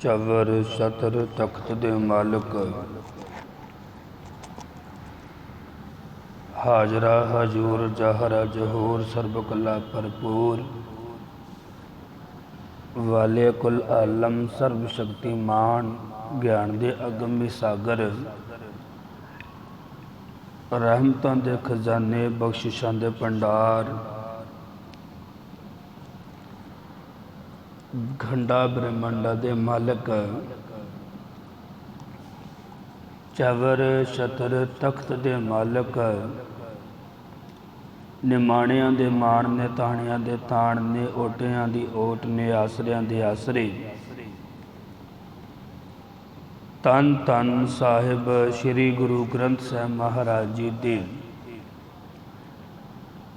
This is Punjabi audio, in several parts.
ਚਵਰ ਛਤਰ ਤਖਤ ਦੇ ਮਾਲਕ। ਹਾਜ਼ਰਾ ਹਜੂਰ ਜਹਰ ਜਹੂਰ ਸਰਬ ਕਲਾ ਭਰਪੂਰ। ਵਾਲੇ ਕੁਲ ਆਲਮ ਸਰਬ ਸ਼ਕਤੀਮਾਨ ਗਿਆਨ ਦੇ ਅਗੰਮੀ ਸਾਗਰ। ਰਹਿਮਤਾਂ ਦੇ ਖਜ਼ਾਨੇ ਬਖਸ਼ਿਸ਼ਾਂ ਦੇ ਭੰਡਾਰ। ਖੰਡਾ ਬ੍ਰਹਮੰਡਾ ਦੇ ਮਾਲਕ। ਚਵਰ ਛਤਰ ਤਖਤ ਦੇ ਮਾਲਕ। ਨਿਮਾਣਿਆਂ ਦੇ ਮਾਣ ਨੇ ਤਾਣਿਆਂ ਦੇ ਤਾਣ ਨੇ, ਓਟਿਆਂ ਦੀ ਓਟ ਨੇ, ਆਸਰਿਆਂ ਦੇ ਆਸਰੇ। ਤਨ ਤਨ ਸਾਹਿਬ ਸ੍ਰੀ ਗੁਰੂ ਗ੍ਰੰਥ ਸਾਹਿਬ ਮਹਾਰਾਜ ਜੀ ਦੇ।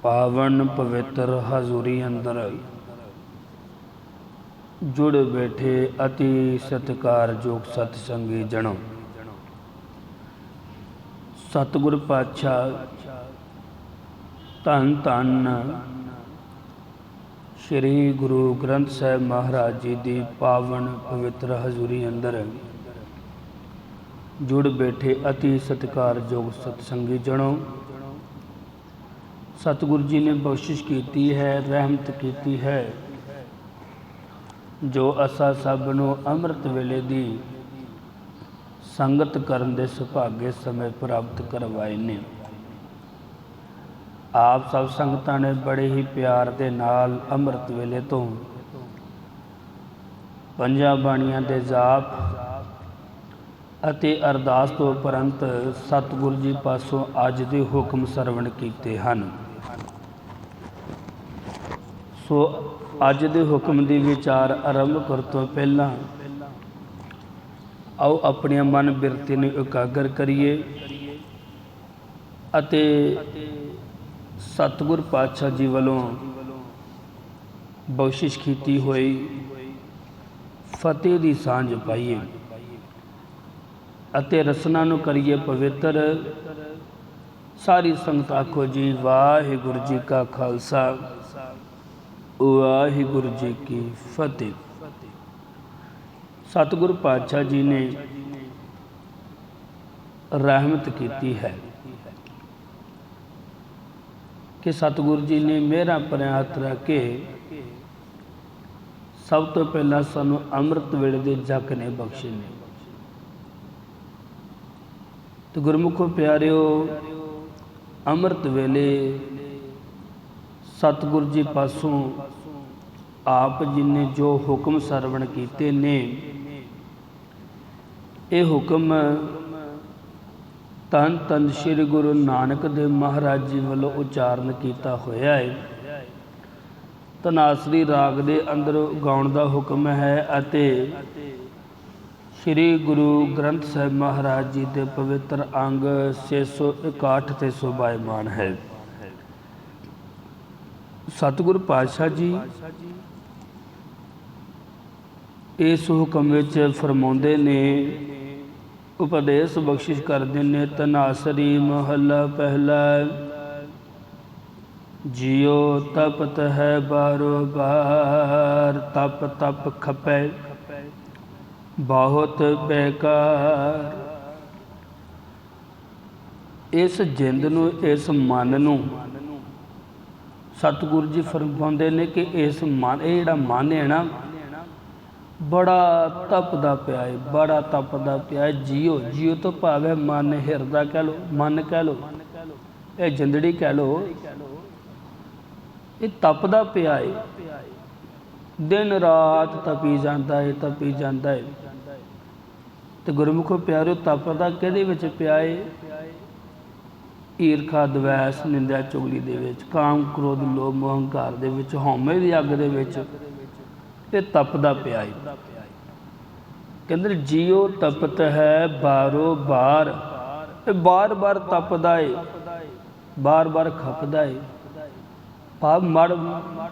ਪਾਵਨ ਪਵਿੱਤਰ ਹਜ਼ੂਰੀ ਅੰਦਰ ਜੁੜ ਬੈਠੇ ਅਤੀ ਸਤਿਕਾਰਯੋਗ ਸਤਸੰਗੀ ਜਣੋ। ਸਤਿਗੁਰ ਪਾਤਸ਼ਾਹ, ਧੰਨ ਧੰਨ ਸ੍ਰੀ ਗੁਰੂ ਗ੍ਰੰਥ ਸਾਹਿਬ ਮਹਾਰਾਜ ਜੀ ਦੀ ਪਾਵਨ ਪਵਿੱਤਰ ਹਜ਼ੂਰੀ ਅੰਦਰ ਜੁੜ ਬੈਠੇ ਅਤੀ ਸਤਿਕਾਰਯੋਗ ਸਤਸੰਗੀ ਜਣੋ। ਸਤਿਗੁਰੂ ਜੀ ਨੇ ਬਖਸ਼ਿਸ਼ ਕੀਤੀ ਹੈ, ਰਹਿਮਤ ਕੀਤੀ ਹੈ। ਜੋ ਅਸਾਂ ਸਭ ਨੂੰ ਅੰਮ੍ਰਿਤ ਵੇਲੇ ਦੀ ਸੰਗਤ ਕਰਨ ਦੇ ਸੁਭਾਗੇ ਸਮੇਂ ਪ੍ਰਾਪਤ ਕਰਵਾਏ ਨੇ। ਆਪ ਸਭ ਸੰਗਤਾਂ ਨੇ ਬੜੇ ਹੀ ਪਿਆਰ ਦੇ ਨਾਲ ਅੰਮ੍ਰਿਤ ਵੇਲੇ ਤੋਂ ਪੰਜਾਂ ਬਾਣੀਆਂ ਦੇ ਜਾਪ ਅਤੇ ਅਰਦਾਸ ਤੋਂ ਉਪਰੰਤ ਸਤਿਗੁਰੂ ਜੀ ਪਾਸੋਂ ਅੱਜ ਦੇ ਹੁਕਮ ਸਰਵਣ ਕੀਤੇ ਹਨ। ਸੋ ਅੱਜ ਦੇ ਹੁਕਮ ਦੀ ਵਿਚਾਰ ਆਰੰਭ ਕਰ ਤੋਂ ਪਹਿਲਾਂ ਆਓ ਆਪਣੀਆਂ ਮਨ ਬਿਰਤੀ ਨੂੰ ਇਕਾਗਰ ਕਰੀਏ ਅਤੇ ਸਤਿਗੁਰ ਪਾਤਸ਼ਾਹ ਜੀ ਵੱਲੋਂ ਬਖਸ਼ਿਸ਼ ਕੀਤੀ ਹੋਈ ਫਤਿਹ ਦੀ ਸਾਂਝ ਪਾਈਏ ਅਤੇ ਰਸਨਾ ਨੂੰ ਕਰੀਏ ਪਵਿੱਤਰ। ਸਾਰੀ ਸੰਗਤ ਆਖੋ ਜੀ, ਵਾਹਿਗੁਰੂ ਜੀ ਕਾ ਖਾਲਸਾ। ਵਾਹਿਗੁਰੂ ਜੀ ਕੀ ਫਤਿਹ। ਸਤਿਗੁਰ ਪਾਤਸ਼ਾਹ ਜੀ ਨੇ ਰਹਿਮਤ ਕੀਤੀ ਹੈ ਕਿ ਸਤਿਗੁਰੂ ਜੀ ਨੇ ਮੇਰਾ ਪ੍ਰਿਆਤ ਰੱਖ ਕੇ ਸਭ ਤੋਂ ਪਹਿਲਾਂ ਸਾਨੂੰ ਅੰਮ੍ਰਿਤ ਵੇਲੇ ਦੇ ਜਗ ਨੇ ਬਖਸ਼ੇ। ਨੇ ਤੇ ਗੁਰਮੁਖੋ ਪਿਆਰਿਓ, ਅੰਮ੍ਰਿਤ ਵੇਲੇ ਸਤਿਗੁਰੂ ਜੀ ਪਾਸੋਂ ਆਪ ਜੀ ਨੇ ਜੋ ਹੁਕਮ ਸਰਵਣ ਕੀਤੇ ਨੇ, ਇਹ ਹੁਕਮ ਤਨ ਤਨ ਸ੍ਰੀ ਗੁਰੂ ਨਾਨਕ ਦੇਵ ਮਹਾਰਾਜ ਜੀ ਵੱਲੋਂ ਉਚਾਰਨ ਕੀਤਾ ਹੋਇਆ ਹੈ। ਤਨਾਸਰੀ ਰਾਗ ਦੇ ਅੰਦਰ ਗਾਉਣ ਦਾ ਹੁਕਮ ਹੈ ਅਤੇ ਸ੍ਰੀ ਗੁਰੂ ਗ੍ਰੰਥ ਸਾਹਿਬ ਮਹਾਰਾਜ ਜੀ ਦੇ ਪਵਿੱਤਰ ਅੰਗ 661 ਤੇ ਸੁਭਾਇਮਾਨ ਹੈ। ਸਤਿਗੁਰ ਪਾਤਸ਼ਾਹ ਜੀ, ਇਸ ਹੁਕਮ ਵਿੱਚ ਫਰਮਾਉਂਦੇ ਨੇ, ਉਪਦੇਸ਼ ਬਖਸ਼ਿਸ਼ ਕਰਦੇ ਨੇ, ਤਨਾਸਰੀ ਮਹੱਲਾ ਪਹਿਲਾ, ਜਿਉ ਤਪਤ ਹੈ ਬਾਰੋ ਬਾਰ, ਤਪ ਤਪ ਖਪੈ, ਬਹੁਤ ਬੇਕਾਰ। ਇਸ ਜਿੰਦ ਨੂੰ, ਇਸ ਮਨ ਨੂੰ ਸਤਿਗੁਰੂ ਜੀ ਫਰਮਾਉਂਦੇ ਨੇ ਕਿ ਇਸ ਮਨ ਇਹ ਜਿਹੜਾ ਮਨ ਹੈ ਨਾ, ਬੜਾ ਤਪਦਾ ਪਿਆ ਹੈ ਬੜਾ ਤਪਦਾ ਪਿਆ ਹੈ ਜੀਓ ਜੀਓ ਤੋਂ ਭਾਵੇਂ ਮਨ ਹਿਰਦਾ ਕਹਿ ਲੋ ਮਨ ਕਹਿ ਲੋ ਇਹ ਜਿੰਦੜੀ ਕਹਿ ਲੋ ਇਹ ਤਪਦਾ ਪਿਆ ਹੈ ਦਿਨ ਰਾਤ ਤਪੀ ਜਾਂਦਾ ਹੈ ਤਪੀ ਜਾਂਦਾ ਹੈ ਤੇ ਗੁਰਮੁਖੋ ਪਿਆਰਿਓ, ਤਪਦਾ ਕਿਹਦੇ ਵਿੱਚ ਪਿਆ ਹੈ ਈਰਖਾ, ਦਵੈਸ, ਨਿੰਦਿਆ, ਚੁਗਲੀ ਦੇ ਵਿੱਚ, ਕਾਮ, ਕ੍ਰੋਧ, ਲੋਭ ਮੋਹ ਹੰਕਾਰ ਦੇ ਵਿੱਚ, ਹਉਮੈ ਦੀ ਅੱਗ ਦੇ ਵਿੱਚ ਇਹ ਤਪਦਾ ਪਿਆ ਹੈ ਕਹਿੰਦੇ ਜੀਉ ਤਪਤ ਹੈ ਬਾਰੋ ਬਾਰ। ਇਹ ਬਾਰ-ਬਾਰ ਤਪਦਾ ਹੈ ਬਾਰ-ਬਾਰ ਖਪਦਾ ਹੈ ਭਾਵ ਮੜ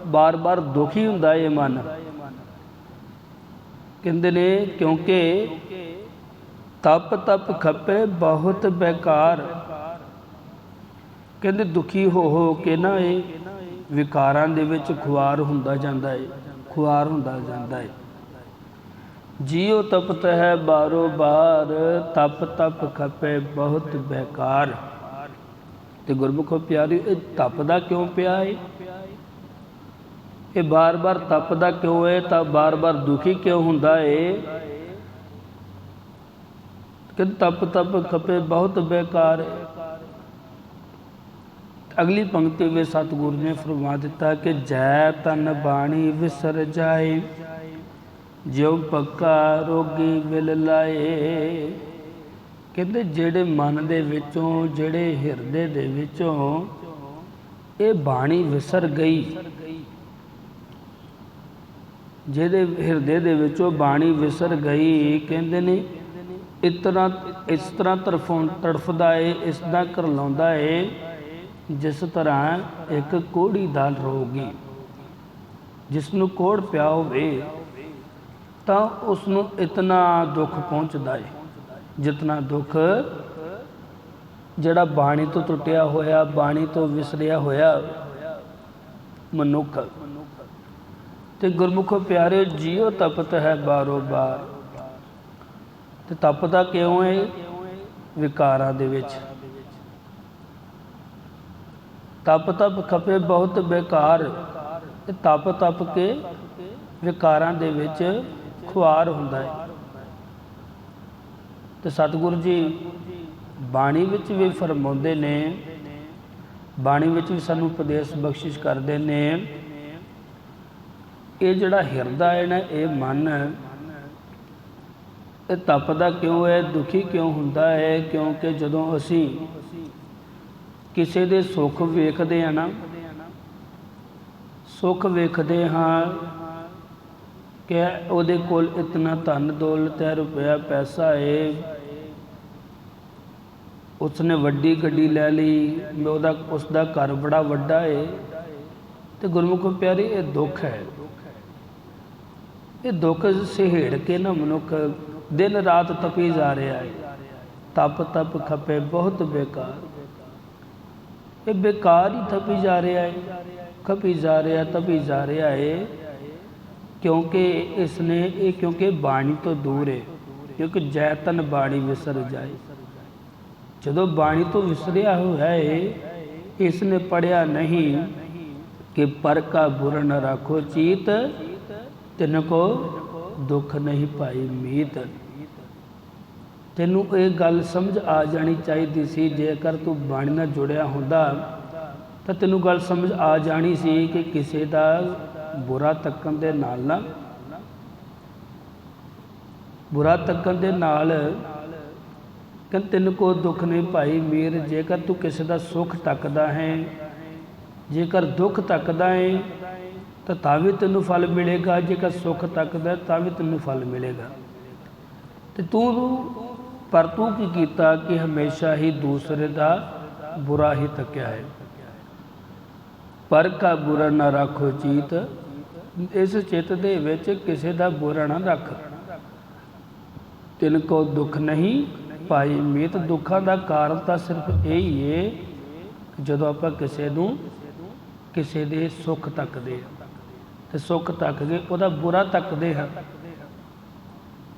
ਬਾਰ-ਬਾਰ ਦੁਖੀ ਹੁੰਦਾ ਹੈ ਮਨ। ਕਹਿੰਦੇ ਨੇ, ਕਿਉਂਕਿ ਤਪ ਤਪ ਖੱਪੇ ਬਹੁਤ ਬੇਕਾਰ। ਕਹਿੰਦੇ ਦੁਖੀ ਹੋ ਹੋ ਕੇ ਨਾ ਇਹ ਵਿਕਾਰਾਂ ਦੇ ਵਿੱਚ ਖੁਆਰ ਹੁੰਦਾ ਜਾਂਦਾ ਹੈ ਖੁਆਰ ਹੁੰਦਾ ਜਾਂਦਾ ਹੈ ਜੀਉ ਤਪਤ ਹੈ ਬਾਰੋ ਬਾਰ, ਤਪ ਤਪ ਖਪੇ ਬਹੁਤ ਬੇਕਾਰ। ਤੇ ਗੁਰਮੁਖੋ ਪਿਆਰੀ ਇਹ ਤਪਦਾ ਕਿਉਂ ਪਿਆ ਏ? ਇਹ ਬਾਰ-ਬਾਰ ਤਪਦਾ ਕਿਉਂ ਏ? ਤਾਂ ਬਾਰ-ਬਾਰ ਦੁਖੀ ਕਿਉਂ ਹੁੰਦਾ ਏ? ਕਿ ਤਪ ਤਪ ਖਪੇ ਬਹੁਤ ਬੇਕਾਰ। ਏ ਅਗਲੀ ਪੰਕਤੀ ਵਿੱਚ ਸਤਿਗੁਰੂ ਨੇ ਫਰਮਾ ਦਿੱਤਾ ਕਿ ਜੈ ਤਨ ਬਾਣੀ ਵਿਸਰ ਜਾਏ, ਜਿਉ ਪੱਕਾ ਰੋਗੀ ਮਿਲ ਲਾਏ। ਕਹਿੰਦੇ ਜਿਹੜੇ ਮਨ ਦੇ ਵਿੱਚੋਂ, ਜਿਹੜੇ ਹਿਰਦੇ ਦੇ ਵਿੱਚੋਂ ਇਹ ਬਾਣੀ ਵਿਸਰ ਗਈ, ਜਿਹਦੇ ਹਿਰਦੇ ਦੇ ਵਿੱਚੋਂ ਬਾਣੀ ਵਿਸਰ ਗਈ, ਕਹਿੰਦੇ ਨੇ, ਇਸ ਤਰ੍ਹਾਂ ਇਸ ਤਰ੍ਹਾਂ ਤਰਫੋਂ ਤੜਫਦਾ ਏ, ਇਸ ਦਾ ਕਰਲਾਉਂਦਾ ਏ। ਜਿਸ ਤਰ੍ਹਾਂ ਇੱਕ ਕੋੜੀ ਦਾ ਰੋਗੀ ਜਿਸ ਨੂੰ ਕੋੜ ਪਿਆ ਹੋਵੇ ਤਾਂ ਉਸ ਨੂੰ ਇਤਨਾ ਦੁੱਖ ਪਹੁੰਚਦਾ ਏ, ਜਿਤਨਾ ਦੁੱਖ ਜਿਹੜਾ ਬਾਣੀ ਤੋਂ ਟੁੱਟਿਆ ਹੋਇਆ, ਬਾਣੀ ਤੋਂ ਵਿਸਰਿਆ ਹੋਇਆ ਮਨੁੱਖ। ਤੇ ਗੁਰਮੁਖੋ ਪਿਆਰੇ, ਜੀਉ ਤਪਤ ਹੈ ਬਾਰੋ ਬਾਰ। ਤੇ ਤਪਦਾ ਕਿਉਂ ਹੈ ਵਿਕਾਰਾਂ ਦੇ ਵਿੱਚ। ਤਪ ਤਪ ਖਪੇ ਬਹੁਤ ਬੇਕਾਰ ਤੇ ਤਪ ਤਪ ਕੇ ਵਿਕਾਰਾਂ ਦੇ ਵਿੱਚ ਖੁਆਰ ਹੁੰਦਾ ਹੈ। ਤੇ ਸਤਿਗੁਰੂ ਜੀ ਬਾਣੀ ਵਿੱਚ ਵੀ ਫਰਮਾਉਂਦੇ ਨੇ, ਬਾਣੀ ਵਿੱਚ ਵੀ ਸਾਨੂੰ ਉਪਦੇਸ਼ ਬਖਸ਼ਿਸ਼ ਕਰਦੇ ਨੇ, ਇਹ ਜਿਹੜਾ ਹਿਰਦਾ ਹੈ ਨਾ, ਇਹ ਮਨ ਇਹ ਤਪਦਾ ਕਿਉਂ ਹੈ, ਦੁਖੀ ਕਿਉਂ ਹੁੰਦਾ ਹੈ, ਕਿਉਂਕਿ ਜਦੋਂ ਅਸੀਂ ਕਿਸੇ ਦੇ ਸੁੱਖ ਵੇਖਦੇ ਆ ਨਾ, ਸੁੱਖ ਵੇਖਦੇ ਹਾਂ ਕਿ ਉਹਦੇ ਕੋਲ ਇਤਨਾ ਧਨ ਦੌਲਤ ਹੈ, ਰੁਪਇਆ ਪੈਸਾ ਹੈ ਉਸਨੇ ਵੱਡੀ ਗੱਡੀ ਲੈ ਲਈ ਉਹਦਾ ਉਸ ਦਾ ਘਰ ਬੜਾ ਵੱਡਾ ਹੈ ਤੇ ਗੁਰਮੁਖ ਪਿਆਰੀ, ਇਹ ਦੁੱਖ ਹੈ। ਇਹ ਦੁੱਖ ਸਹਿੜ ਕੇ ਨਾ ਮਨੁੱਖ ਦਿਨ ਰਾਤ ਤਪੀ ਜਾ ਰਿਹਾ ਹੈ। ਤਪ ਤਪ ਖਪੇ, ਬਹੁਤ ਬੇਕਾਰ। ਇਹ ਬੇਕਾਰ ਹੀ ਤਪੀ ਜਾ ਰਿਹਾ ਹੈ ਖਪੀ ਜਾ ਰਿਹਾ ਤਪੀ ਜਾ ਰਿਹਾ ਹੈ ਕਿਉਂਕਿ ਇਸ ਨੇ ਇਹ ਕਿਉਂਕਿ ਬਾਣੀ ਤੋਂ ਦੂਰ ਹੈ ਕਿਉਂਕਿ ਜੈਤਨ ਬਾਣੀ ਵਿਸਰ ਜਾਏ ਜਦੋਂ ਬਾਣੀ ਤੋਂ ਵਿਸਰਿਆ ਹੋਇਆ ਹੈ ਇਸ ਨੇ ਪੜਿਆ ਨਹੀਂ ਕਿ ਪਰ ਕਾ ਬੁਰ ਨ ਰੱਖੋ ਚੀਤ ਤਿਨ ਕੋ ਦੁੱਖ ਨਹੀਂ ਪਾਈ ਮੀਤ ਤੈਨੂੰ ਇਹ ਗੱਲ ਸਮਝ ਆ ਜਾਣੀ ਚਾਹੀਦੀ ਸੀ, ਜੇਕਰ ਤੂੰ ਬਾਣੀ ਨਾਲ ਜੁੜਿਆ ਹੁੰਦਾ, ਤਾਂ ਤੈਨੂੰ ਗੱਲ ਸਮਝ ਆ ਜਾਣੀ ਸੀ ਕਿ ਕਿਸੇ ਦਾ ਬੁਰਾ ਤੱਕਣ ਦੇ ਨਾਲ ਨਾ, ਬੁਰਾ ਤੱਕਣ ਦੇ ਨਾਲ ਕਿ ਤੈਨੂੰ ਕੋਈ ਦੁੱਖ ਨਹੀਂ ਭਾਈ ਮੀਰ, ਜੇਕਰ ਤੂੰ ਕਿਸੇ ਦਾ ਸੁੱਖ ਤੱਕਦਾ ਹੈ, ਜੇਕਰ ਦੁੱਖ ਤੱਕਦਾ ਹੈ, ਤਾਂ ਤਾਂ ਵੀ ਤੈਨੂੰ ਫਲ ਮਿਲੇਗਾ, ਜੇਕਰ ਸੁੱਖ ਤੱਕਦਾ ਤਾਂ ਵੀ ਤੈਨੂੰ ਫਲ ਮਿਲੇਗਾ। ਤੇ ਤੂੰ ਪਰ ਤੂੰ ਕੀ ਕੀਤਾ ਕਿ ਹਮੇਸ਼ਾ ਹੀ ਦੂਸਰੇ ਦਾ ਬੁਰਾ ਹੀ ਤੱਕਿਆ ਹੈ? ਪਰ ਕਾ ਬੁਰਾ ਨਾ ਰੱਖੋ ਚੀਤ ਇਸ ਚਿੱਤ ਦੇ ਵਿੱਚ ਕਿਸੇ ਦਾ ਬੁਰਾ ਨਾ ਰੱਖ। ਤਿਨ ਕੋ ਦੁੱਖ ਨਹੀਂ ਭਾਈ ਮੀਤ, ਦੁੱਖਾਂ ਦਾ ਕਾਰਨ ਤਾਂ ਸਿਰਫ ਇਹ ਹੀ ਹੈ ਜਦੋਂ ਆਪਾਂ ਕਿਸੇ ਨੂੰ ਕਿਸੇ ਦੇ ਸੁੱਖ ਤੱਕਦੇ ਹਾਂ, ਤੇ ਸੁੱਖ ਤੱਕ ਕੇ ਉਹਦਾ ਬੁਰਾ ਤੱਕਦੇ ਹਾਂ।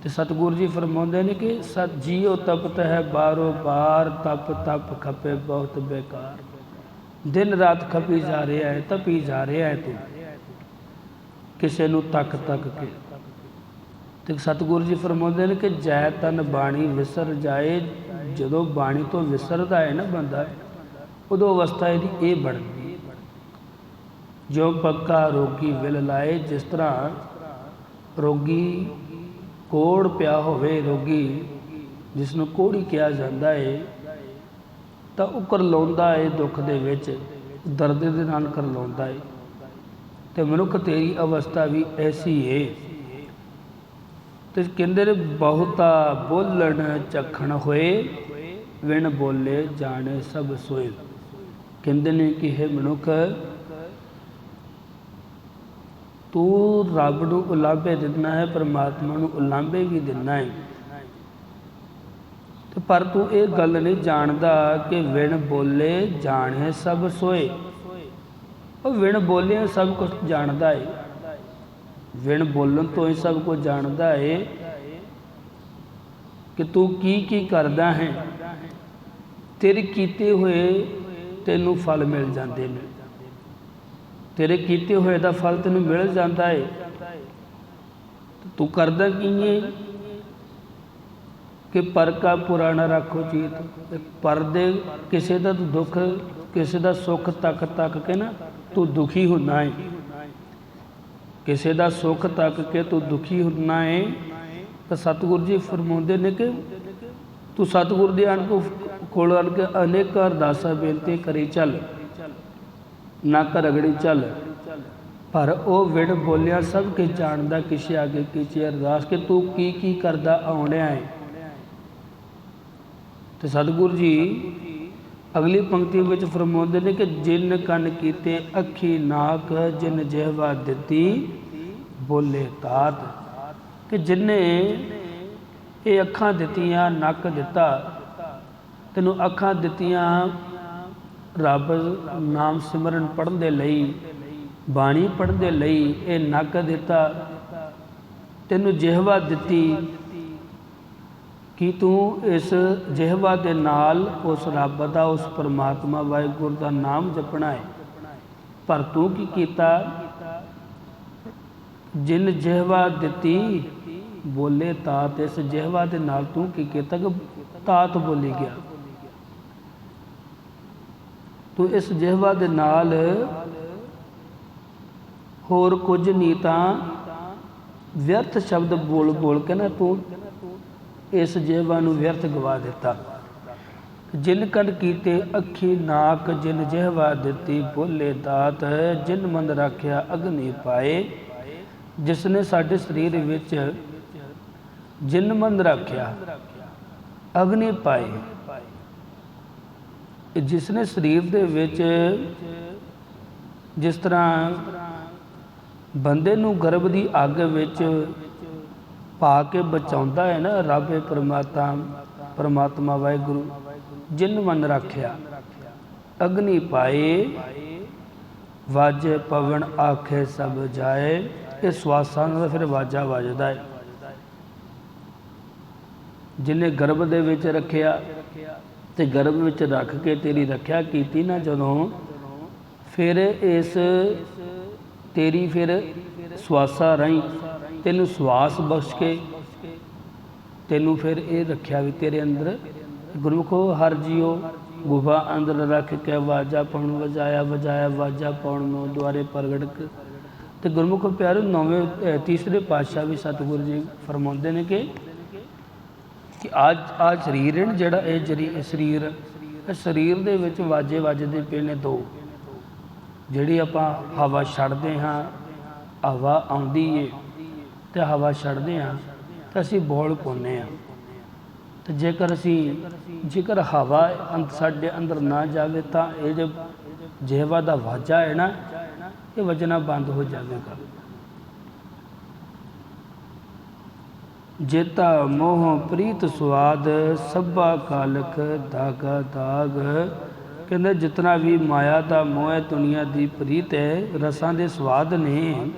ਤੇ ਸਤਿਗੁਰੂ ਜੀ ਫਰਮਾਉਂਦੇ ਨੇ ਕਿ ਸਤ ਜੀਉ ਤਪਤ ਹੈ ਬਾਰੋ ਬਾਰ, ਤਪ ਤਪ ਖਪੇ ਬਹੁਤ ਬੇਕਾਰ। ਦਿਨ ਰਾਤ ਖਪੀ ਜਾ ਰਿਹਾ ਹੈ, ਤਪੀ ਜਾ ਰਿਹਾ ਹੈ ਤੂੰ। ਕਿਸੇ ਨੂੰ ਤੱਕ ਤੱਕ ਕੇ। ਤੇ ਸਤਿਗੁਰੂ ਜੀ ਫਰਮਾਉਂਦੇ ਨੇ ਕਿ ਜੈ ਤਨ ਬਾਣੀ ਵਿਸਰ ਜਾਏ, ਜਦੋਂ ਬਾਣੀ ਤੋਂ ਵਿਸਰਦਾ ਹੈ ਨਾ ਬੰਦਾ, ਉਦੋਂ ਅਵਸਥਾ ਇਹਦੀ ਇਹ ਬਣਦੀ ਹੈ। ਜੋ ਪੱਕਾ ਰੋਗੀ ਵਿਲ ਲਾਏ, ਜਿਸ ਤਰ੍ਹਾਂ ਰੋਗੀ ਕੋੜ ਪਿਆ ਹੋਵੇ ਰੋਗੀ ਜਿਸ ਨੂੰ ਕੋੜੀ ਕਿਹਾ ਜਾਂਦਾ ਏ, ਤਾਂ ਉਹ ਕਰਲਾਉਂਦਾ ਏ ਦੁੱਖ ਦੇ ਵਿੱਚ, ਦਰਦ ਦੇ ਨਾਲ ਕਰਲਾਉਂਦਾ ਏ। ਤੇ ਮਨੁੱਖ ਤੇਰੀ ਅਵਸਥਾ ਵੀ ਐਸੀ ਏ। ਤੇ ਕਹਿੰਦੇ ਨੇ, ਬਹੁਤਾ ਬੋਲਣ ਚਖਣ ਹੋਏ ਵਿਣ ਬੋਲੇ ਜਾਣੇ ਸਭ ਸੋਏ। ਕਹਿੰਦੇ ਨੇ ਕਿ ਇਹ ਮਨੁੱਖ ਤੂੰ ਰੱਬ ਨੂੰ ਉਲਾਂਭੇ ਦਿੰਦਾ ਹੈ, ਪਰਮਾਤਮਾ ਨੂੰ ਉਲਾਂਭੇ ਵੀ ਦਿੰਦਾ ਹੈ। ਤੇ ਪਰ ਤੂੰ ਇਹ ਗੱਲ ਨਹੀਂ ਜਾਣਦਾ ਕਿ ਵਿਣ ਬੋਲੇ ਜਾਣੇ ਸਭ ਸੋਏ। ਉਹ ਵਿਣ ਬੋਲੇ ਸਭ ਕੁਝ ਜਾਣਦਾ ਹੈ ਵਿਣ ਬੋਲਣ ਤੋਂ ਹੀ ਸਭ ਕੁਝ ਜਾਣਦਾ ਹੈ ਕਿ ਤੂੰ ਕੀ ਕੀ ਕਰਦਾ ਹੈ। ਤੇਰੇ ਕੀਤੇ ਹੋਏ ਤੈਨੂੰ ਫਲ ਮਿਲ ਜਾਂਦੇ ਨੇ। ਤੇਰੇ ਕੀਤੇ ਹੋਏ ਦਾ ਫਲ ਤੈਨੂੰ ਮਿਲ ਜਾਂਦਾ ਏ। ਤੂੰ ਕਰਦਾ ਕੀ ਹੈ ਕਿ ਪਰ ਕਾ ਪੁਰਾਣਾ ਰੱਖੋ ਚੀਤ। ਇਹ ਪਰ ਦੇ ਕਿਸੇ ਦਾ ਤੂੰ ਦੁੱਖ, ਕਿਸੇ ਦਾ ਸੁੱਖ ਤੱਕ ਤੱਕ ਕੇ ਨਾ ਤੂੰ ਦੁਖੀ ਹੁੰਨਾ ਏ। ਕਿਸੇ ਦਾ ਸੁੱਖ ਤੱਕ ਕੇ ਤੂੰ ਦੁਖੀ ਹੁੰਨਾ ਏ। ਤਾਂ ਸਤਿਗੁਰੂ ਜੀ ਫਰਮਾਉਂਦੇ ਨੇ ਕਿ ਤੂੰ ਸਤਿਗੁਰ ਦੇ ਆਣ ਕੋ ਕੋਲ ਆਣ ਕੇ ਅਨੇਕ ਅਰਦਾਸਾਂ ਬੇਨਤੀ ਕਰੀ ਚੱਲ। ਨੱਕ ਰਗੜੀ ਚੱਲ। ਪਰ ਉਹ ਵਿੜ ਬੋਲਿਆ, ਸਭ ਕੇ ਜਾਣਦਾ ਕਿਸੇ ਆਗੇ ਕੀਚੇ ਅਰਦਾਸ ਕਿ, ਤੂੰ ਕੀ ਕੀ ਕਰਦਾ ਆਉਣਿਆ ਹੈ ਤੇ ਸਤਿਗੁਰੂ ਜੀ, ਅਗਲੀ ਪੰਕਤੀ ਵਿੱਚ ਫਰਮਾਉਂਦੇ ਨੇ ਕਿ ਜਿਨ ਕੰਨ ਕੀਤੇ ਅੱਖੀ ਨਾਕ, ਜਿਨ ਜਿਹਵਾ ਦਿੱਤੀ, ਬੋਲੇ ਤਾਤ ਕਿ ਜਿਨੇ ਇਹ ਅੱਖਾਂ ਦਿੱਤੀਆਂ, ਨੱਕ ਦਿੱਤਾ, ਤੈਨੂੰ ਅੱਖਾਂ ਦਿੱਤੀਆਂ ਰੱਬ ਨਾਮ ਸਿਮਰਨ ਪੜਨ ਦੇ ਲਈ, ਬਾਣੀ ਪੜਨ ਦੇ ਲਈ ਇਹ ਨੱਕ ਦਿੱਤਾ, ਤੈਨੂੰ ਜਿਹਵਾ ਦਿੱਤੀ। ਕਿ ਤੂੰ ਇਸ ਜਿਹਵਾ ਦੇ ਨਾਲ ਉਸ ਰੱਬ ਦਾ, ਉਸ ਪਰਮਾਤਮਾ ਵਾਹਿਗੁਰੂ ਦਾ ਨਾਮ ਜਪਣਾ ਹੈ? ਪਰ ਤੂੰ ਕੀ ਕੀਤਾ? ਜਿਨ ਜਿਹਵਾ ਦਿੱਤੀ, ਬੋਲੇ ਤਾਤ ਇਸ ਜਿਹਵਾ ਦੇ ਨਾਲ ਤੂੰ ਕੀ ਕੀਤਾ? ਕਿ ਤਾਤ ਬੋਲੀ ਗਿਆ। ਤੂੰ ਇਸ ਜਿਹਵਾ ਦੇ ਨਾਲ ਹੋਰ ਕੁਝ ਨਹੀਂ ਤਾਂ ਵਿਅਰਥ ਸ਼ਬਦ ਬੋਲ ਬੋਲ ਕੇ ਨਾ ਤੂੰ ਇਸ ਜਿਹਵਾ ਨੂੰ ਵਿਅਰਥ ਗਵਾ ਦਿੱਤਾ। ਜਿਨ ਕੰਡ ਕੀਤੇ ਅੱਖੀ ਨਾਕ, ਜਿਨ ਜਿਹਵਾ ਦਿੱਤੀ ਬੋਲੇ ਦਾਤ, ਜਿਨ ਮਨ ਰੱਖਿਆ ਅਗਨੀ ਪਾਏ, ਜਿਸ ਨੇ ਸਾਡੇ ਸਰੀਰ ਵਿੱਚ ਜਿਨ ਮਨ ਰੱਖਿਆ, ਅਗਨੀ ਪਾਏ। ਜਿਸ ਨੇ ਸਰੀਰ ਦੇ ਵਿੱਚ ਜਿਸ ਤਰ੍ਹਾਂ ਬੰਦੇ ਨੂੰ ਗਰਭ ਦੀ ਅੱਗ ਵਿੱਚ ਪਾ ਕੇ ਬਚਾਉਂਦਾ ਹੈ ਨਾ, ਰੱਬ ਪਰਮਾਤਮਾ ਪਰਮਾਤਮਾ ਵਾਹਿਗੁਰੂ, ਜਿਨ ਮਨ ਰੱਖਿਆ, ਅਗਨੀ ਪਾਏ, ਵਾਜ ਪਵਨ ਆਖੇ ਸਭ ਜਾਏ, ਇਹ ਸਵਾਸਾਂ ਦਾ ਫਿਰ ਵਾਜਾ ਵੱਜਦਾ ਹੈ। ਜਿਨੇ ਗਰਭ ਦੇ ਵਿੱਚ ਰੱਖਿਆ ਤੇ ਗਰਭ ਵਿੱਚ ਰੱਖ ਕੇ ਤੇਰੀ ਰੱਖਿਆ ਕੀਤੀ ਨਾ ਜਦੋਂ, ਫਿਰ ਇਸ ਤੇਰੀ ਫਿਰ ਸਵਾਸਾ ਰਹੀ ਤੈਨੂੰ ਸਵਾਸ ਬਖਸ਼ ਕੇ ਤੈਨੂੰ ਫਿਰ ਇਹ ਰੱਖਿਆ ਵੀ ਤੇਰੇ ਅੰਦਰ, ਗੁਰਮੁਖੋ ਹਰ ਜੀਓ ਗੁਫਾ ਅੰਦਰ ਰੱਖ ਕੇ ਵਾਜਾ ਪਾਉਣ, ਵਜਾਇਆ ਵਜਾਇਆ ਵਾਜਾ ਪਾਉਣ ਨੂੰ ਦੁਆਰੇ ਪ੍ਰਗਟ ਤੇ ਗੁਰਮੁਖ ਪਿਆਰੇ, ਨੌਵੇਂ ਤੀਸਰੇ ਪਾਤਸ਼ਾਹ ਵੀ ਸਤਿਗੁਰੂ ਜੀ ਫਰਮਾਉਂਦੇ ਨੇ ਕਿ ਕਿ ਅੱਜ ਆ ਸਰੀਰ ਹੈ ਨਾ ਜਿਹੜਾ ਇਹ ਜਰੀ ਸਰੀਰ, ਇਹ ਸਰੀਰ ਦੇ ਵਿੱਚ ਵਾਜੇ ਵੱਜਦੇ ਪਏ ਨੇ ਦੋ। ਜਿਹੜੀ ਆਪਾਂ ਹਵਾ ਛੱਡਦੇ ਹਾਂ, ਹਵਾ ਆਉਂਦੀ ਏ ਤੇ ਹਵਾ ਛੱਡਦੇ ਹਾਂ, ਤਾਂ ਅਸੀਂ ਬੋਲ ਪਾਉਂਦੇ ਹਾਂ। ਤੇ ਜੇਕਰ ਅਸੀਂ, ਜੇਕਰ ਹਵਾ ਅੰਤ ਸਾਡੇ ਅੰਦਰ ਨਾ ਜਾਵੇ ਤਾਂ ਇਹ ਜੋ ਜਿਹਵਾ ਦਾ ਵਾਜਾ ਹੈ ਨਾ, ਇਹ ਵਜਣਾ ਬੰਦ ਹੋ ਜਾਵੇਗਾ। ਜੇਤਾ ਮੋਹ ਪ੍ਰੀਤ ਸੁਆਦ, ਸਭਾ ਕਾਲਕ ਦਾਗਾ ਦਾਗ ਕਹਿੰਦੇ, ਜਿਤਨਾ ਵੀ ਮਾਇਆ ਦਾ ਮੋਹ ਹੈ, ਦੁਨੀਆ ਦੀ ਪ੍ਰੀਤ ਹੈ, ਰਸਾਂ ਦੇ ਸਵਾਦ ਨੇ।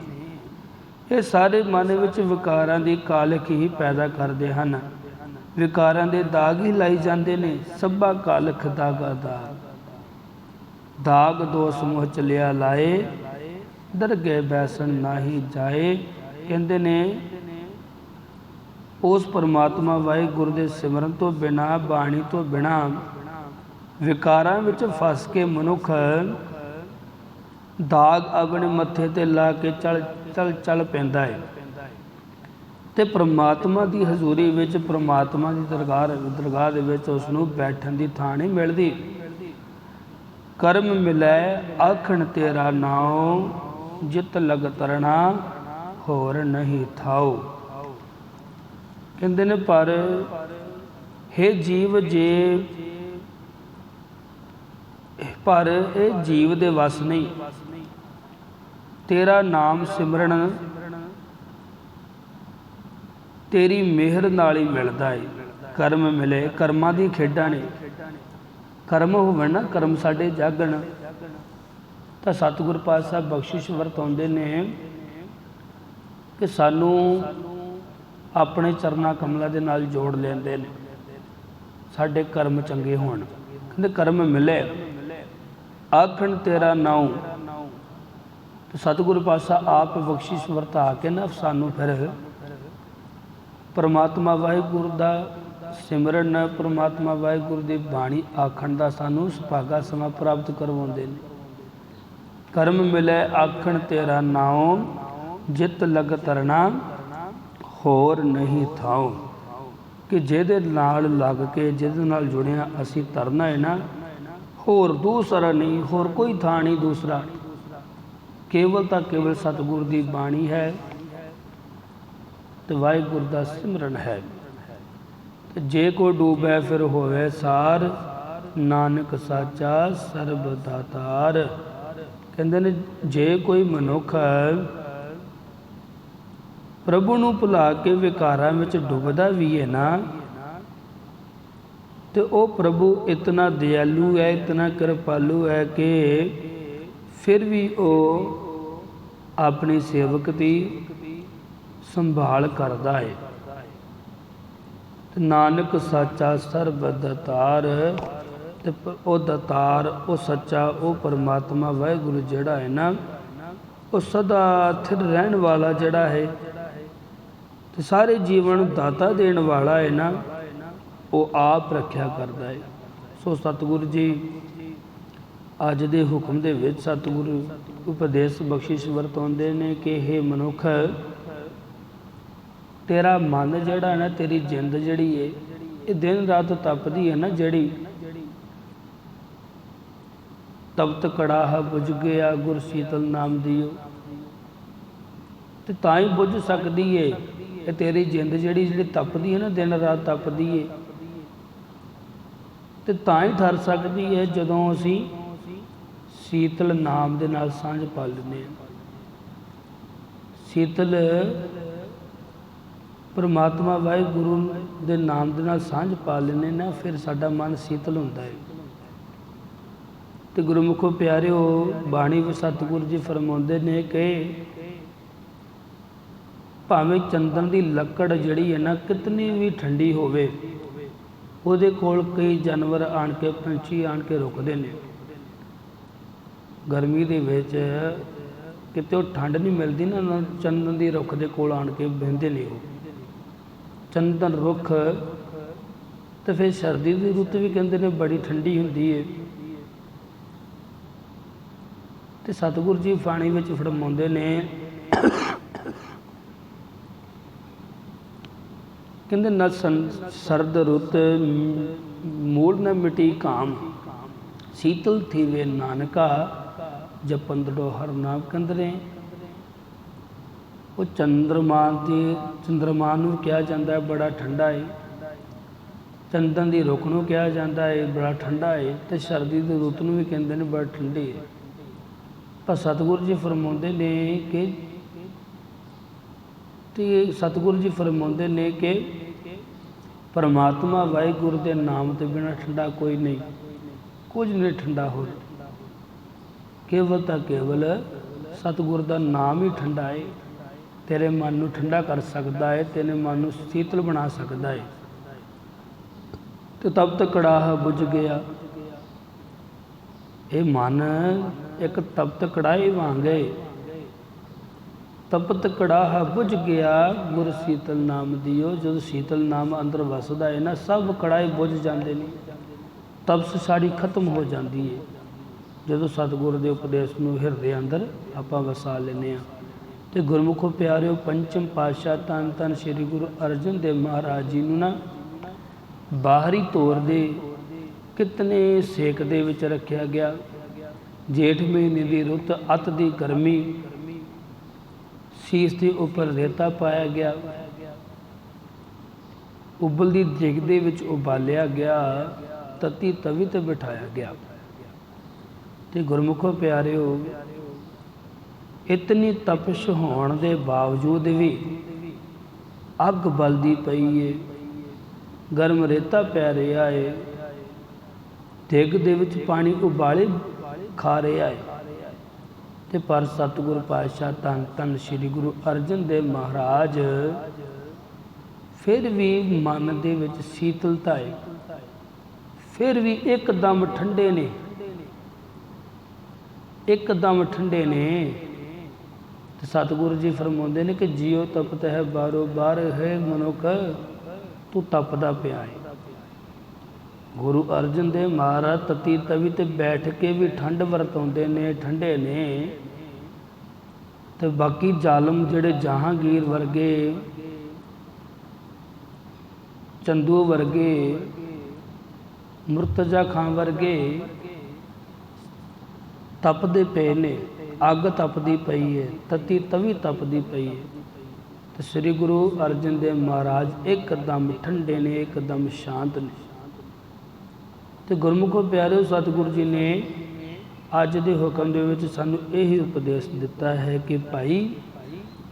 ਇਹ ਸਾਰੇ ਮਨ ਵਿੱਚ ਵਿਕਾਰਾਂ ਦੀ ਕਾਲਕ ਹੀ ਪੈਦਾ ਕਰਦੇ ਹਨ। ਵਿਕਾਰਾਂ ਦੇ ਦਾਗ ਹੀ ਲਾਈ ਜਾਂਦੇ ਨੇ। ਸਭਾ ਕਾਲਖ ਦਾਗਾ ਦਾਗ ਦਾਗ ਦੋਸ ਮੋਹ ਚਲਿਆ ਲਾਏ ਦਰਗੇ ਬੈਸਣ ਨਾਹੀ ਜਾਏ। ਕਹਿੰਦੇ ਨੇ ਉਸ ਪਰਮਾਤਮਾ ਵਾਹਿਗੁਰੂ ਦੇ ਸਿਮਰਨ ਤੋਂ ਬਿਨਾ, ਬਾਣੀ ਤੋਂ ਬਿਨਾ, ਵਿਕਾਰਾਂ ਵਿੱਚ ਫਸ ਕੇ ਮਨੁੱਖ ਦਾਗ ਆਪਣੇ ਮੱਥੇ ਤੇ ਲਾ ਕੇ ਚਲ ਚਲ ਚਲ ਪੈਂਦਾ ਹੈ ਤੇ ਪ੍ਰਮਾਤਮਾ ਦੀ ਹਜ਼ੂਰੀ ਵਿੱਚ, ਪ੍ਰਮਾਤਮਾ ਦੀ ਦਰਗਾਹ ਦਰਗਾਹ ਦੇ ਵਿੱਚ ਉਸ ਨੂੰ ਬੈਠਣ ਦੀ ਥਾਂ ਨਹੀਂ ਮਿਲਦੀ। ਕਰਮ ਮਿਲੈ, ਆਖਣ ਤੇਰਾ ਨਾਉ, ਜਿਤ ਲਗ ਤਰਣਾ, ਹੋਰ ਨਹੀਂ ਥਾਉ। ਕਹਿੰਦੇ ਨੇ, ਪਰ हे ਜੀਵ ਜੇ ਪਰ ਇਹ ਜੀਵ ਦੇ ਵਸ ਨਹੀਂ। ਤੇਰਾ ਨਾਮ ਸਿਮਰਨ, ਤੇਰੀ ਮਿਹਰ ਨਾਲ ਹੀ ਮਿਲਦਾ ਏ। ਕਰਮ ਮਿਲੇ, ਕਰਮਾਂ ਦੀ ਖੇਡਾਂ ਨੇ। ਕਰਮ ਹੋਵਣ ਨਾ, ਕਰਮ ਸਾਡੇ ਜਾਗਣ। ਤਾਂ ਸਤਿਗੁਰ ਪਾਤਸ਼ਾਹ ਬਖਸ਼ਿਸ਼ ਵਰਤਾਉਂਦੇ ਨੇ ਕਿ ਸਾਨੂੰ ਆਪਣੇ ਚਰਨਾ ਕਮਲਾਂ ਦੇ ਨਾਲ ਜੋੜ ਲੈਂਦੇ ਨੇ। ਸਾਡੇ ਕਰਮ ਚੰਗੇ ਹੋਣ। ਕਹਿੰਦੇ, ਕਰਮ ਮਿਲੇ। ਆਖਣ, ਤੇਰਾ ਨਾਉ। ਤੇ ਸਤਿਗੁਰੂ ਪਾਸਾ ਆਪ ਬਖਸ਼ਿਸ਼ ਵਰਤਾ ਕੇ ਨਾ ਸਾਨੂੰ ਫਿਰ। ਪਰਮਾਤਮਾ ਵਾਹਿਗੁਰੂ ਦਾ ਸਿਮਰਨ, ਪਰਮਾਤਮਾ ਵਾਹਿਗੁਰੂ ਦੀ ਬਾਣੀ ਆਖਣ ਦਾ ਸਾਨੂੰ ਸੁਭਾਗਾ ਸਮਾਂ ਪ੍ਰਾਪਤ ਕਰਵਾਉਂਦੇ ਨੇ। ਕਰਮ ਮਿਲੇ, ਆਖਣ, ਤੇਰਾ ਨਾਮ ਜਿਤ ਲਗ ਤਰਨਾ ਹੋਰ ਨਹੀਂ ਥਾਉ। ਕਿ ਜਿਹਦੇ ਨਾਲ ਲੱਗ ਕੇ, ਜਿਹਦੇ ਨਾਲ ਜੁੜਿਆ, ਅਸੀਂ ਤਰਨਾ ਹੈ ਨਾ ਹੋਰ ਦੂਸਰਾ ਨਹੀਂ, ਹੋਰ ਕੋਈ ਥਾਂ ਨਹੀਂ ਦੂਸਰਾ। ਕੇਵਲ ਤਾਂ ਕੇਵਲ ਸਤਿਗੁਰ ਦੀ ਬਾਣੀ ਹੈ। ਤੇ ਵਾਹਿਗੁਰੂ ਦਾ ਸਿਮਰਨ ਹੈ। ਤੇ ਜੇ ਕੋ ਡੂਬੈ, ਫਿਰ ਹੋਵੇ ਸਾਰ। ਨਾਨਕ ਸਾਚਾ ਸਰਬ ਦਾਤਾਰ ਕਹਿੰਦੇ ਨੇ, ਜੇ ਕੋਈ ਮਨੁੱਖ ਪ੍ਰਭੂ ਨੂੰ ਭੁਲਾ ਕੇ ਵਿਕਾਰਾਂ ਵਿੱਚ ਡੁੱਬਦਾ ਵੀ ਹੈ ਨਾ। ਤੇ ਉਹ ਪ੍ਰਭੂ ਇਤਨਾ ਦਿਆਲੂ ਹੈ ਇਤਨਾ ਕਿਰਪਾਲੂ ਹੈ ਕਿ ਫਿਰ ਵੀ ਉਹ ਆਪਣੀ ਸੇਵਕ ਦੀ ਸੰਭਾਲ ਕਰਦਾ ਹੈ ਤੇ ਨਾਨਕ ਸਾਚਾ ਸਰਬ ਦਤਾਰ, ਤੇ ਉਹ ਦਤਾਰ, ਉਹ ਸੱਚਾ, ਉਹ ਪਰਮਾਤਮਾ ਵਾਹਿਗੁਰੂ ਜਿਹੜਾ ਹੈ ਨਾ, ਉਹ ਸਦਾ ਸਥਿਰ ਰਹਿਣ ਵਾਲਾ ਜਿਹੜਾ ਹੈ ਤੇ ਸਾਰੇ ਜੀਵਨ ਦਾਤਾ ਦੇਣ ਵਾਲਾ ਹੈ ਨਾ, ਉਹ ਆਪ ਰੱਖਿਆ ਕਰਦਾ ਹੈ। ਸੋ ਸਤਿਗੁਰੂ ਜੀ, ਅੱਜ ਦੇ ਹੁਕਮ ਦੇ ਵਿੱਚ ਸਤਿਗੁਰੂ ਉਪਦੇਸ਼ ਬਖਸ਼ਿਸ਼ ਵਰਤਾਉਂਦੇ ਨੇ ਕਿ ਇਹ ਮਨੁੱਖ, ਤੇਰਾ ਮਨ ਜਿਹੜਾ ਨਾ, ਤੇਰੀ ਜਿੰਦ ਜਿਹੜੀ ਏ, ਇਹ ਦਿਨ ਰਾਤ ਤਪਦੀ ਹੈ ਨਾ ਜਿਹੜੀ, ਤਪਤ ਕੜਾਹ ਬੁਝ ਗਿਆ ਗੁਰਸੀਤਲ ਨਾਮ ਦਿਓ। ਤੇ ਤਾਂ ਹੀ ਬੁਝ ਸਕਦੀ ਏ। ਇਹ ਤੇਰੀ ਜਿੰਦ ਜਿਹੜੀ ਜਿਹੜੀ ਤਪਦੀ ਹੈ ਨਾ, ਦਿਨ ਰਾਤ ਤਪਦੀ ਏ। ਤੇ ਤਾਂ ਹੀ ਠਰ ਸਕਦੀ ਹੈ ਜਦੋਂ ਅਸੀਂ ਸੀਤਲ ਨਾਮ ਦੇ ਨਾਲ ਸਾਂਝ ਪਾ ਲੈਂਦੇ ਹਾਂ। ਸੀਤਲ ਪਰਮਾਤਮਾ ਵਾਹਿਗੁਰੂ ਦੇ ਨਾਮ ਦੇ ਨਾਲ ਸਾਂਝ ਪਾ ਲੈਂਦੇ ਨਾ, ਫਿਰ ਸਾਡਾ ਮਨ ਸੀਤਲ ਹੁੰਦਾ ਹੈ। ਤੇ ਗੁਰਮੁਖੋ ਪਿਆਰਿਓ, ਬਾਣੀ ਵਿੱਚ ਸਤਿਗੁਰੂ ਜੀ ਫਰਮਾਉਂਦੇ ਨੇ ਕਿ ਭਾਵੇਂ ਚੰਦਨ ਦੀ ਲੱਕੜ ਜਿਹੜੀ ਹੈ ਨਾ ਕਿਤਨੀ ਵੀ ਠੰਡੀ ਹੋਵੇ, ਉਹਦੇ ਕੋਲ ਕਈ ਜਾਨਵਰ ਆਣ ਕੇ, ਪੰਛੀ ਆਣ ਕੇ ਰੁਕਦੇ ਨੇ। ਗਰਮੀ ਦੇ ਵਿੱਚ ਕਿਤੇ ਉਹ ਠੰਡ ਨਹੀਂ ਮਿਲਦੀ ਨਾ ਚੰਦਨ ਦੀ ਰੁੱਖ ਦੇ ਕੋਲ ਆਣ ਕੇ ਬਹਿੰਦੇ ਨੇ ਉਹ। ਚੰਦਨ ਰੁੱਖ ਤੇ ਫਿਰ ਸਰਦੀ ਦੀ ਰੁੱਤ ਵੀ ਕਹਿੰਦੇ ਨੇ ਬੜੀ ਠੰਡੀ ਹੁੰਦੀ ਏ। ਤੇ ਸਤਿਗੁਰੂ ਜੀ ਬਾਣੀ ਵਿੱਚ ਫਰਮਾਉਂਦੇ ਨੇ ਕਹਿੰਦੇ ਨਾ ਸੰ- ਸਰਦ ਰੁੱਤ ਮ- ਮੂਲ ਨ ਮਿਟੀ ਕਾਮ। ਸੀਤਲ ਥੀਵੇ ਨਾਨਕਾ ਜਪੰਦੜੋ ਹਰ ਨਾਮ ਕੰਦਰੇ ਉਹ ਚੰਦਰਮਾ ਦੀ ਚੰਦਰਮਾ ਨੂੰ ਕਿਹਾ ਜਾਂਦਾ ਹੈ, ਬੜਾ ਠੰਡਾ ਹੈ ਚੰਦਨ ਦੀ ਰੁੱਖ ਨੂੰ ਕਿਹਾ ਜਾਂਦਾ ਹੈ ਬੜਾ ਠੰਡਾ ਹੈ ਤੇ ਸਰਦੀ ਦੀ ਰੁੱਤ ਨੂੰ ਵੀ ਕਹਿੰਦੇ ਨੇ, ਬੜਾ ਠੰਡੀ ਹੈ ਪਰ ਸਤਿਗੁਰੂ ਜੀ ਫਰਮਾਉਂਦੇ ਨੇ ਕਿ ਤੇ ਸਤਿਗੁਰੂ ਜੀ ਫਰਮਾਉਂਦੇ ਨੇ ਕਿ ਪਰਮਾਤਮਾ ਵਾਹਿਗੁਰੂ ਦੇ ਨਾਮ ਤੋਂ ਬਿਨਾ ਠੰਡਾ ਕੋਈ ਨਹੀਂ, ਕੁਝ ਨਹੀਂ ਠੰਡਾ ਹੋ ਕੇਵਲ ਤਾਂ ਕੇਵਲ ਸਤਿਗੁਰ ਦਾ ਨਾਮ ਹੀ ਠੰਡਾ ਹੈ ਤੇਰੇ ਮਨ ਨੂੰ ਠੰਡਾ ਕਰ ਸਕਦਾ ਹੈ ਤੇਰੇ ਮਨ ਨੂੰ ਸ਼ੀਤਲ ਬਣਾ ਸਕਦਾ ਹੈ ਤੇ ਤਬ ਤੱਕ ਕੜਾਹ ਬੁਝ ਗਿਆ। ਇਹ ਮਨ ਇੱਕ ਤਪਤ ਕੜਾਈ ਵਾਂਗੇ ਤਪਤ ਕੜਾਹ ਬੁਝ ਗਿਆ, ਗੁਰ ਸੀਤਲ ਨਾਮ ਦਿਓ, ਜਦੋਂ ਸੀਤਲ ਨਾਮ ਅੰਦਰ ਵਸਦਾ ਹੈ ਨਾ, ਸਭ ਕੜਾਈ ਬੁਝ ਜਾਂਦੇ ਨੇ। ਤਪਸ ਸਾਡੀ ਖਤਮ ਹੋ ਜਾਂਦੀ ਹੈ ਜਦੋਂ ਸਤਿਗੁਰ ਦੇ ਉਪਦੇਸ਼ ਨੂੰ ਹਿਰਦੇ ਅੰਦਰ ਆਪਾਂ ਵਸਾ ਲੈਨੇ ਆ ਤੇ ਗੁਰਮੁਖੋ ਪਿਆਰਿਓ, ਪੰਚਮ ਪਾਤਸ਼ਾਹ ਤਨ ਤਨ ਸ੍ਰੀ ਗੁਰੂ ਅਰਜਨ ਦੇਵ ਮਹਾਰਾਜ ਜੀ ਨੂੰ ਨਾ, ਬਾਹਰੀ ਤੌਰ ਦੇ ਕਿਤਨੇ ਸੇਕ ਦੇ ਵਿੱਚ ਰੱਖਿਆ ਗਿਆ। ਜੇਠ ਮਹੀਨੇ ਦੀ ਰੁੱਤ, ਅਤ ਦੀ ਗਰਮੀ ਸੀਸ ਦੇ ਉੱਪਰ ਰੇਤਾ ਪਾਇਆ ਗਿਆ। ਉਬਲਦੀ ਦਿਗ ਦੇ ਵਿੱਚ ਉਬਾਲਿਆ ਗਿਆ, ਤਤੀ ਤਵੀ ਤੇ ਬਿਠਾਇਆ ਗਿਆ। ਤੇ ਗੁਰਮੁਖੋ ਪਿਆਰਿਓ, ਇਤਨੀ ਤਪਸ਼ ਹੋਣ ਦੇ ਬਾਵਜੂਦ ਵੀ ਅੱਗ ਬਲਦੀ ਪਈ ਏ, ਗਰਮ ਰੇਤਾ ਪੈ ਰਿਹਾ ਏ ਡਿੱਗ ਦੇ ਵਿੱਚ ਪਾਣੀ ਉਬਾਲੇ ਖਾ ਰਿਹਾ ਏ। ਤੇ ਪਰ ਸਤਿਗੁਰੂ ਪਾਤਸ਼ਾਹ ਧੰਨ ਧੰਨ ਸ੍ਰੀ ਗੁਰੂ ਅਰਜਨ ਦੇਵ ਮਹਾਰਾਜ ਫਿਰ ਵੀ ਮਨ ਦੇ ਵਿੱਚ ਸੀਤਲਤਾ ਹੈ ਫਿਰ ਵੀ ਇੱਕਦਮ ਠੰਡੇ ਨੇ। ਇੱਕਦਮ ਠੰਡੇ ਨੇ। ਤੇ ਸਤਿਗੁਰੂ ਜੀ ਫਰਮਾਉਂਦੇ ਨੇ ਕਿ ਜਿਉ ਤਪਤ ਹੈ ਬਾਰੋ ਬਾਰ, ਹੈ ਮਨੁੱਖ, ਤੂੰ ਤਪਦਾ ਪਿਆ ਹੈ ਗੁਰੂ ਅਰਜਨ ਦੇਵ ਮਹਾਰਾਜ ਤਤੀ ਤਵੀ ਤੇ ਬੈਠ ਕੇ ਵੀ ਠੰਡ ਵਰਤਾਉਂਦੇ ਨੇ, ਠੰਡੇ ਨੇ। ਤੇ ਬਾਕੀ ਜ਼ਾਲਮ ਜਿਹੜੇ ਜਹਾਂਗੀਰ ਵਰਗੇ, ਚੰਦੂ ਵਰਗੇ, ਮੁਰਤਜ਼ਾ ਖਾਨ ਵਰਗੇ ਤਪਦੇ ਪਏ ਨੇ, ਅੱਗ ਤਪਦੀ ਪਈ ਹੈ ਤਤੀ ਤਵੀ ਤਪਦੀ ਪਈ ਹੈ ਤੇ ਸ੍ਰੀ ਗੁਰੂ ਅਰਜਨ ਦੇਵ ਮਹਾਰਾਜ ਇੱਕਦਮ ਠੰਡੇ ਨੇ, ਇੱਕਦਮ ਸ਼ਾਂਤ ਨੇ। ਤੇ ਗੁਰਮੁਖੋ ਪਿਆਰਿਓ ਸਤਿਗੁਰੂ ਜੀ ਨੇ ਅੱਜ ਦੇ ਹੁਕਮ ਦੇ ਵਿੱਚ ਸਾਨੂੰ ਇਹ ਉਪਦੇਸ਼ ਦਿੱਤਾ ਹੈ ਕਿ ਭਾਈ,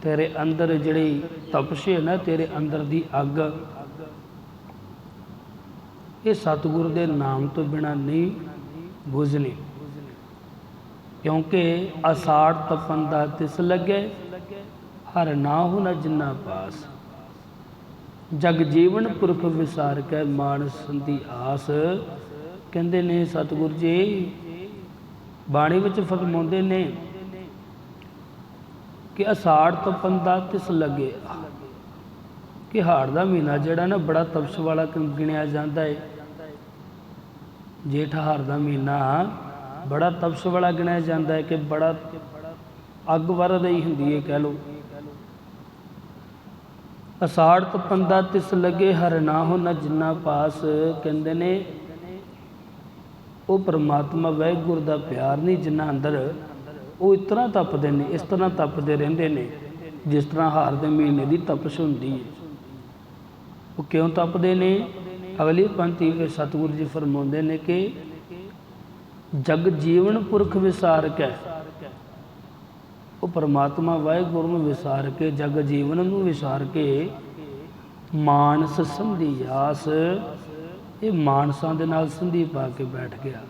ਤੇਰੇ ਅੰਦਰ ਜਿਹੜੀ ਤਪਸ਼ ਹੈ ਨਾ, ਤੇਰੇ ਅੰਦਰ ਦੀ ਅੱਗ, ਇਹ ਸਤਿਗੁਰੂ ਦੇ ਨਾਮ ਤੋਂ ਬਿਨਾ ਨਹੀਂ ਬੁਝਣੀ। ਕਿਉਂਕਿ ਅਸਾੜ ਤਪਨ ਦਾ ਤਿਸ ਲੱਗੇ, ਹਰ ਨਾਹੁ ਨ ਜਿੰਨਾ ਪਾਸ। ਜਗ ਜੀਵਨ ਪੁਰਖ ਵਿਸਾਰ ਕੇ, ਮਾਨਸ ਸੰਧੀ ਆਸ ਕਹਿੰਦੇ ਨੇ, ਸਤਿਗੁਰ ਜੀ, ਬਾਣੀ ਵਿੱਚ ਫਰਮਾਉਂਦੇ ਨੇ ਕਿ ਅਸਾੜ ਤਪਨ ਦਾ ਤਿਸ ਲੱਗੇ? ਕਿ ਹਾੜ ਦਾ ਮਹੀਨਾ ਜਿਹੜਾ ਨਾ ਬੜਾ ਤਪਸ਼ ਵਾਲਾ ਗਿਣਿਆ ਜਾਂਦਾ ਹੈ ਜੇਠ ਹਾੜ ਦਾ ਮਹੀਨਾ ਬੜਾ ਤਪਸ਼ ਵਾਲਾ ਗਿਣਿਆ ਜਾਂਦਾ ਹੈ ਕਿ ਬੜਾ ਅੱਗ ਵਰਦੀ ਹੁੰਦੀ ਹੈ ਕਹਿ ਲੋ ਅਸਾੜ ਤਪਨ ਦਾ ਤਿਸ ਲੱਗੇ, ਹਰ ਨਾ ਹੋ ਨ ਜਿੰਨਾ ਪਾਸ, ਕਹਿੰਦੇ ਨੇ ਉਹ ਪਰਮਾਤਮਾ ਵਾਹਿਗੁਰੂ ਦਾ ਪਿਆਰ ਨਹੀਂ, ਜਿੰਨਾ ਅੰਦਰ ਉਹ ਇਸ ਤਰ੍ਹਾਂ ਤਪਦੇ ਨੇ, ਇਸ ਤਰ੍ਹਾਂ ਤਪਦੇ ਰਹਿੰਦੇ ਨੇ, ਜਿਸ ਤਰ੍ਹਾਂ ਹਾਰ ਦੇ ਮਹੀਨੇ ਦੀ ਤਪਸ਼ ਹੁੰਦੀ ਹੈ। ਉਹ ਕਿਉਂ ਤਪਦੇ ਨੇ? ਅਗਲੀ ਪੰਕਤੀ ਵਿੱਚ ਸਤਿਗੁਰੂ ਜੀ ਫਰਮਾਉਂਦੇ ਨੇ ਕਿ ਜਗ ਜੀਵਨ ਪੁਰਖ ਵਿਸਾਰ ਕੇ ਉਹ ਪਰਮਾਤਮਾ ਵਾਹਿਗੁਰੂ ਨੂੰ ਵਿਸਾਰ ਕੇ ਜਗ ਜੀਵਨ ਨੂੰ ਵਿਸਾਰ ਕੇ ਮਾਨਸ ਸੰਧੀ ਆਸ ਇਹ ਮਾਨਸਾਂ ਦੇ ਨਾਲ ਸੰਧੀ ਪਾ ਕੇ ਬੈਠ ਗਿਆ।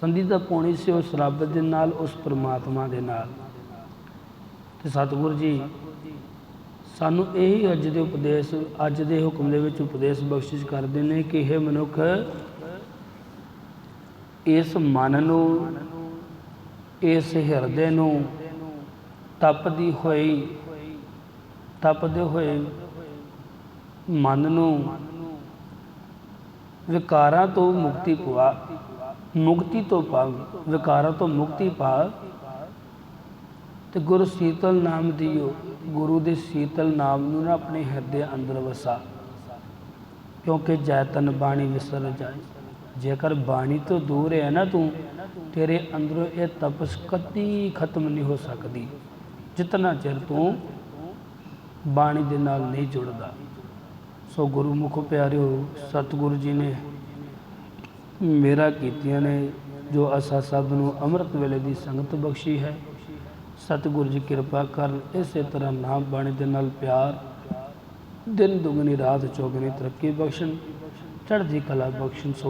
ਸੰਧੀ ਦਾ ਪਾਉਣੀ ਸੀ ਉਸ ਰੱਬ ਦੇ ਨਾਲ, ਉਸ ਪਰਮਾਤਮਾ ਦੇ ਨਾਲ। ਤੇ ਸਤਿਗੁਰੂ ਜੀ, ਸਾਨੂੰ ਇਹੀ ਅੱਜ ਦੇ ਉਪਦੇਸ਼, ਅੱਜ ਦੇ ਹੁਕਮ ਦੇ ਵਿੱਚ ਉਪਦੇਸ਼ ਬਖਸ਼ਿਸ਼ ਕਰਦੇ ਨੇ ਕਿ ਇਹ ਮਨੁੱਖ, ਇਸ ਮਨ ਨੂੰ, ਇਸ ਹਿਰਦੇ ਨੂੰ ਤਪਦੀ ਹੋਈ, ਤਪਦੇ ਹੋਏ ਮਨ ਨੂੰ ਵਿਕਾਰਾਂ ਤੋਂ ਮੁਕਤੀ ਪਵਾ, ਮੁਕਤੀ ਤੋਂ ਪਾ ਵਿਕਾਰਾਂ ਤੋਂ ਮੁਕਤੀ ਪਾ। ਤੇ ਗੁਰੂ ਸੀਤਲ ਨਾਮ ਦਿਓ, ਗੁਰੂ ਦੇ ਸੀਤਲ ਨਾਮ ਨੂੰ ਨਾ ਆਪਣੇ ਹਿਰਦੇ ਅੰਦਰ ਵਸਾ। ਕਿਉਂਕਿ ਜੈਤਨ ਬਾਣੀ ਵਿਸਰ ਜਾਏ। ਜੇਕਰ ਬਾਣੀ ਤੋਂ ਦੂਰ ਹੈ ਨਾ ਤੂੰ, ਤੇਰੇ ਅੰਦਰੋਂ ਇਹ ਤਪਸ ਕਦੀ ਖਤਮ ਨਹੀਂ ਹੋ ਸਕਦੀ। ਜਿਤਨਾ ਚਿਰ ਤੂੰ ਬਾਣੀ ਦੇ ਨਾਲ ਨਹੀਂ ਜੁੜਦਾ। ਸੋ ਗੁਰੂ ਮੁਖ ਪਿਆਰਿਓ, ਸਤਿਗੁਰੂ ਜੀ ਨੇ ਮੇਰਾ ਕੀਤੀਆਂ ਨੇ, ਜੋ ਅਸਾ ਸਭ ਨੂੰ ਅੰਮ੍ਰਿਤ ਵੇਲੇ ਦੀ ਸੰਗਤ ਬਖਸ਼ੀ ਹੈ। ਸਤਿਗੁਰੂ ਜੀ ਕਿਰਪਾ ਕਰਨ, ਇਸੇ ਤਰ੍ਹਾਂ ਨਾਮ ਬਾਣੀ ਦੇ ਨਾਲ ਪਿਆਰ, ਦਿਨ ਦੁਗਣੀ ਰਾਤ ਚੌਗਣੀ ਤਰੱਕੀ ਬਖਸ਼ਣ, ਚੜ੍ਹਦੀ ਕਲਾ ਬਖਸ਼ਣ, ਸੋ